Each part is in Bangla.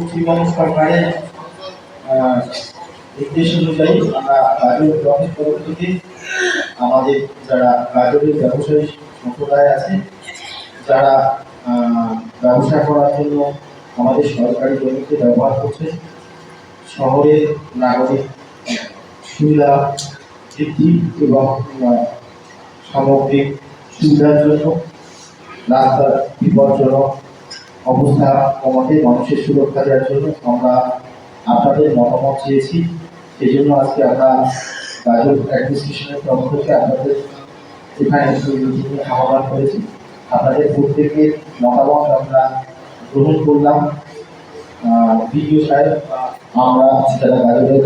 পশ্চিমবঙ্গ সরকারের নির্দেশ অনুযায়ী আমরা গাজর তরফ থেকে আমাদের যারা গাজরের ব্যবসায়ী সম্প্রদায় আছে, যারা ব্যবসা করার জন্য আমাদের সরকারি জমিতে ব্যবহার করছে, শহরের নাগরিক সুবিধা বৃদ্ধি এবং সামগ্রিক সুবিধার জন্য রাস্তার বিপজ্জনক অবস্থা কমাতে মানুষের সুরক্ষা দেওয়ার জন্য আমরা আপনাদের মতামত চেয়েছি। সেই জন্য আজকে আমরা গাজর অ্যাডমিনিস্ট্রেশনের তরফ থেকে আপনাদের এখানে আহ্বান করেছি। আপনাদের প্রত্যেকের মতামত আমরা গ্রহণ করলাম। বিডিও সাহেব আমরা যারা গাজরের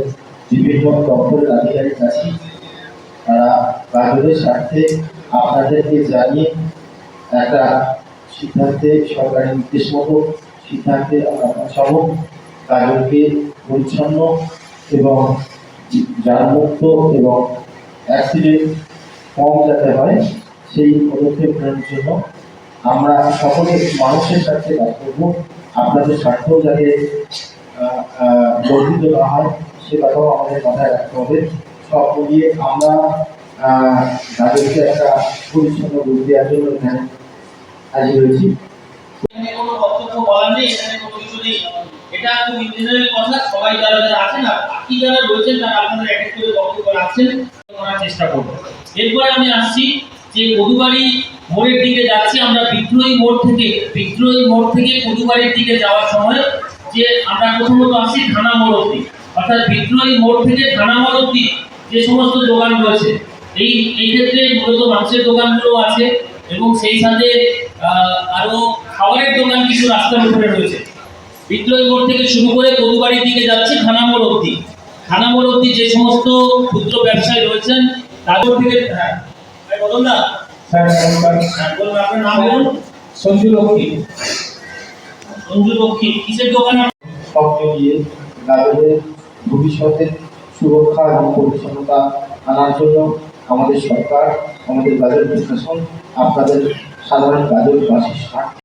বিভিন্ন দপ্তরের আধিকারিক আছি। তারা গাজরের স্বার্থে আপনাদেরকে জানিয়ে একটা সিদ্ধান্তে সরকারি নির্দেশ মতো সিদ্ধান্তে পৌঁছাব। গাজরকে পরিচ্ছন্ন এবং যানমুক্ত এবং অ্যাক্সিডেন্ট কম যাতে হয়, সেই পদক্ষেপ নেওয়ার জন্য আমরা সকলে মানুষের স্বার্থে কাজ করব। আপনাদের স্বার্থ যাতে বর্ধিত না হয়, সে কথাও আমাদের মাথায় রাখতে হবে। সব মিলিয়ে আমরা তাদেরকে একটা পরিচ্ছন্ন রূপ দেওয়ার জন্য হাজির হয়েছি। এখানে কোনো বক্তব্য নেই, এখানে কোনো কিছু নেই। এটা সবাই যারা বাকি যারা রয়েছেন, তারা বক্তব্য চেষ্টা আমি আসছি যে দিকে আমরা, বিদ্রোহী মোড় থেকে। বিদ্রোহী মোড় থেকে মধুবাড়ির দিকে যাওয়ার সময় যে আমরা প্রথমত আসি থানা মোড় অব্দি অর্থাৎ বিদ্রোহী মোড় থেকে থানা মোড় অব্দি যে সমস্ত দোকান রয়েছে, এই এই ক্ষেত্রে মূলত মাংসের দোকানগুলো আছে এবং সেই সাথে আরও খাবারের দোকান কিছু রাস্তার উপরে রয়েছে। বিদ্রোহী মোড় থেকে শুরু করে কদুবাড়ির দিকে যাচ্ছে থানা মোড় অব্দি থানা মোড় অব্দি যে সমস্ত ক্ষুদ্র ব্যবসায়ী রয়েছেন তাদের থেকে হ্যাঁ। বলুন না। স্যার নমস্কার বলুন। আপনার নাম বলুন। সঞ্জু লক্ষ্মী। সঞ্জু লক্ষ্মী কিসের দোকান? সব মিলিয়ে ভবিষ্যতের সুরক্ষা এবং পরিচ্ছন্নতা আনার জন্য আমাদের সরকার আমাদের প্রশাসন আপনাদের সাধারণ গাজরবাসীর স্বার্থে